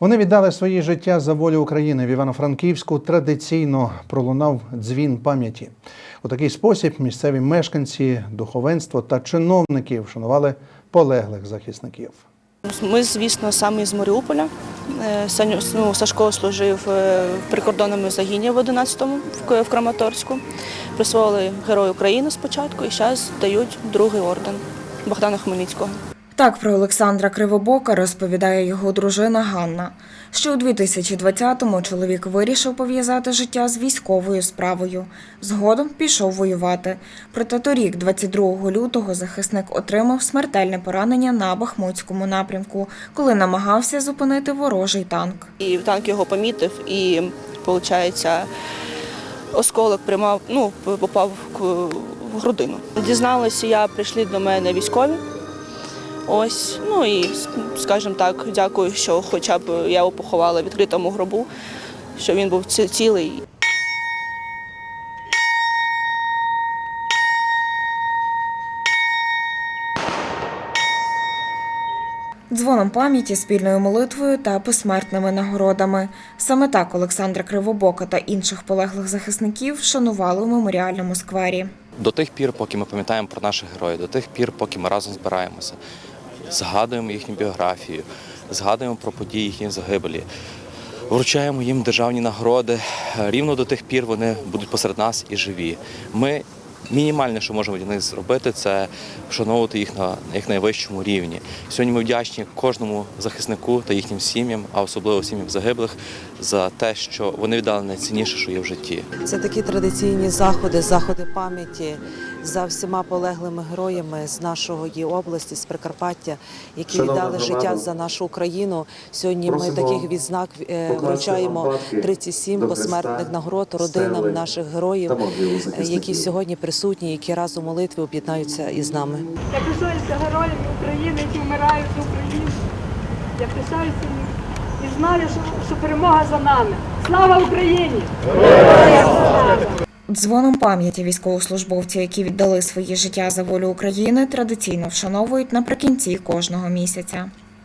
Вони віддали свої життя за волю України в Івано-Франківську. Традиційно пролунав дзвін пам'яті. У такий спосіб місцеві мешканці, духовенство та чиновники вшанували полеглих захисників. Ми, звісно, самі з Маріуполя. Е, ну, Сашко служив е, прикордонному загіні в 11-му в в Краматорську. Присвоїли Герою України спочатку і зараз дають другий орден Богдана Хмельницького. Так про Олександра Кривобока розповідає його дружина Ганна. Ще у 2020-му чоловік вирішив пов'язати життя з військовою справою. Згодом пішов воювати. Проте торік, 22 лютого, захисник отримав смертельне поранення на Бахмутському напрямку, коли намагався зупинити ворожий танк. І танк його помітив, і, виходить, осколок приймав, ну, попав в грудину. Дізналася я, прийшли до мене військові. Ось, ну і, скажімо так, дякую, що хоча б я його поховала в відкритому гробу, що він був цілий. Дзвоном пам'яті, спільною молитвою та посмертними нагородами. Саме так Олександра Кривобока та інших полеглих захисників шанували у меморіальному сквері. До тих пір, поки ми пам'ятаємо про наших героїв, до тих пір, поки ми разом збираємося, згадуємо їхню біографію, згадуємо про події їхньої загибелі, вручаємо їм державні нагороди. Рівно до тих пір вони будуть посеред нас і живі. Ми мінімальне, що можемо для них зробити, це вшановувати їх на як найвищому рівні. Сьогодні ми вдячні кожному захиснику та їхнім сім'ям, а особливо сім'ям загиблих, за те, що вони віддали найцінніше, що є в житті. Це такі традиційні заходи, заходи пам'яті за всіма полеглими героями з нашої області, з Прикарпаття, які Шановна віддали громада, життя за нашу Україну. Сьогодні ми таких відзнак е, вручаємо обладки 37 посмертних нагород родинам наших героїв, які сьогодні присутні, які разом у молитві об'єднаються із нами. Я пишаюся героями України, які вмирають за Україну. Я пишаюся і знаю, що, що перемога за нами. Слава Україні! Дзвоном пам'яті військовослужбовців, які віддали своє життя за волю України, традиційно вшановують наприкінці кожного місяця.